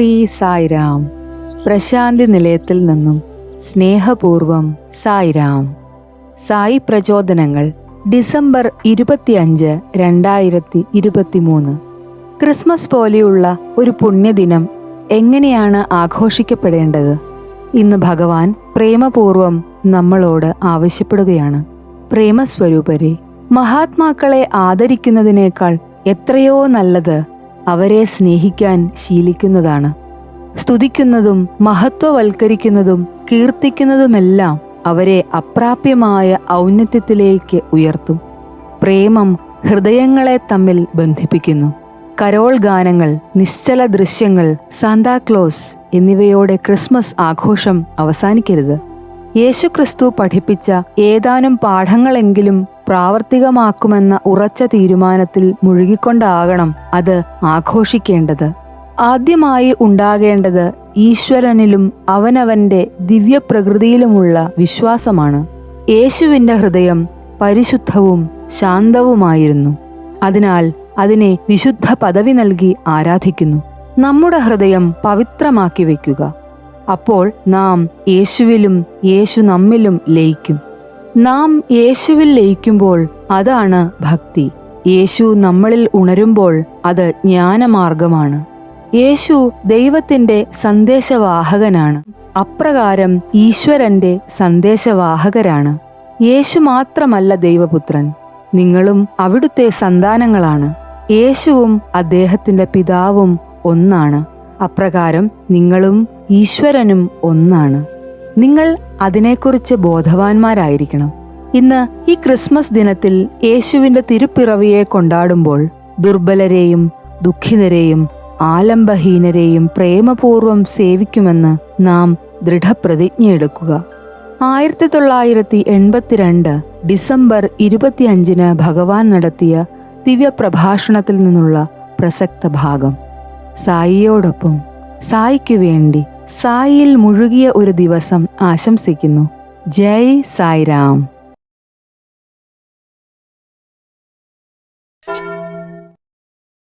ശ്രീ സായിരാം. പ്രശാന്തി നിലയത്തിൽ നിന്നും സ്നേഹപൂർവം സായിരാം. സായി പ്രചോദനങ്ങൾ ഡിസംബർ ഇരുപത്തിയഞ്ച് രണ്ടായിരത്തി ഇരുപത്തിമൂന്ന് ക്രിസ്മസ് പോലെയുള്ള ഒരു പുണ്യദിനം എങ്ങനെയാണ് ആഘോഷിക്കപ്പെടേണ്ടത്? ഇന്ന് ഭഗവാൻ പ്രേമപൂർവം നമ്മളോട് ആവശ്യപ്പെടുകയാണ്. പ്രേമസ്വരൂപരെ മഹാത്മാക്കളെ ആദരിക്കുന്നതിനേക്കാൾ എത്രയോ നല്ലത് അവരെ സ്നേഹിക്കാൻ ശീലിക്കുന്നതാണ്. സ്തുതിക്കുന്നതും മഹത്വവൽക്കരിക്കുന്നതും കീർത്തിക്കുന്നതുമെല്ലാം അവരെ അപ്രാപ്യമായ ഔന്നത്യത്തിലേക്ക് ഉയർത്തും. പ്രേമം ഹൃദയങ്ങളെ തമ്മിൽ ബന്ധിപ്പിക്കുന്നു. കരോൾ ഗാനങ്ങൾ നിശ്ചല ദൃശ്യങ്ങൾ സാന്താക്ലോസ് എന്നിവയോടെ ക്രിസ്മസ് ആഘോഷം അവസാനിക്കരുത്. യേശുക്രിസ്തു പഠിപ്പിച്ച ഏതാനും പാഠങ്ങളെങ്കിലും പ്രാവർത്തികമാക്കുമെന്ന ഉറച്ച തീരുമാനത്തിൽ മുഴുകിക്കൊണ്ടാകണം അത് ആഘോഷിക്കേണ്ടത്. ആദ്യമായി ഉണ്ടാകേണ്ടത് ഈശ്വരനിലും അവനവന്റെ ദിവ്യപ്രകൃതിയിലുമുള്ള വിശ്വാസമാണ്. യേശുവിന്റെ ഹൃദയം പരിശുദ്ധവും ശാന്തവുമായിരുന്നു. അതിനാൽ അതിനെ വിശുദ്ധ പദവി നൽകി ആരാധിക്കുന്നു. നമ്മുടെ ഹൃദയം പവിത്രമാക്കി വയ്ക്കുക. അപ്പോൾ നാം യേശുവിലും യേശു നമ്മിലും ലയിക്കും. നാം യേശുവിൽ ലയിക്കുമ്പോൾ അതാണ് ഭക്തി. യേശു നമ്മളിൽ ഉണരുമ്പോൾ അത് ജ്ഞാനമാർഗമാണ്. യേശു ദൈവത്തിന്റെ സന്ദേശവാഹകനാണ്. അപ്രകാരം ഈശ്വരന്റെ സന്ദേശവാഹകരാണ്. യേശു മാത്രമല്ല ദൈവപുത്രൻ. നിങ്ങളും അവിടുത്തെ സന്താനങ്ങളാണ്. യേശുവും അദ്ദേഹത്തിന്റെ പിതാവും ഒന്നാണ്. അപ്രകാരം നിങ്ങളും ഈശ്വരനും ഒന്നാണ്. നിങ്ങൾ അതിനെക്കുറിച്ച് ബോധവാന്മാരായിരിക്കണം. ഇന്ന് ഈ ക്രിസ്മസ് ദിനത്തിൽ യേശുവിന്റെ തിരുപ്പിറവിയെ കൊണ്ടാടുമ്പോൾ ദുർബലരെയും ദുഃഖിതരെയും ആലംബഹീനരെയും പ്രേമപൂർവം സേവിക്കുമെന്ന് നാം ദൃഢപ്രതിജ്ഞയെടുക്കുക ആയിരത്തി തൊള്ളായിരത്തി എൺപത്തിരണ്ട് ഡിസംബർ ഇരുപത്തിയഞ്ചിന് ഭഗവാൻ നടത്തിയ ദിവ്യപ്രഭാഷണത്തിൽ നിന്നുള്ള പ്രസക്ത ഭാഗം. സായിയോടൊപ്പം സായിക്കു വേണ്ടി സായിയിൽ മുഴുകിയ ഒരു ദിവസം ആശംസിക്കുന്നു. ജയ് സായിരാം.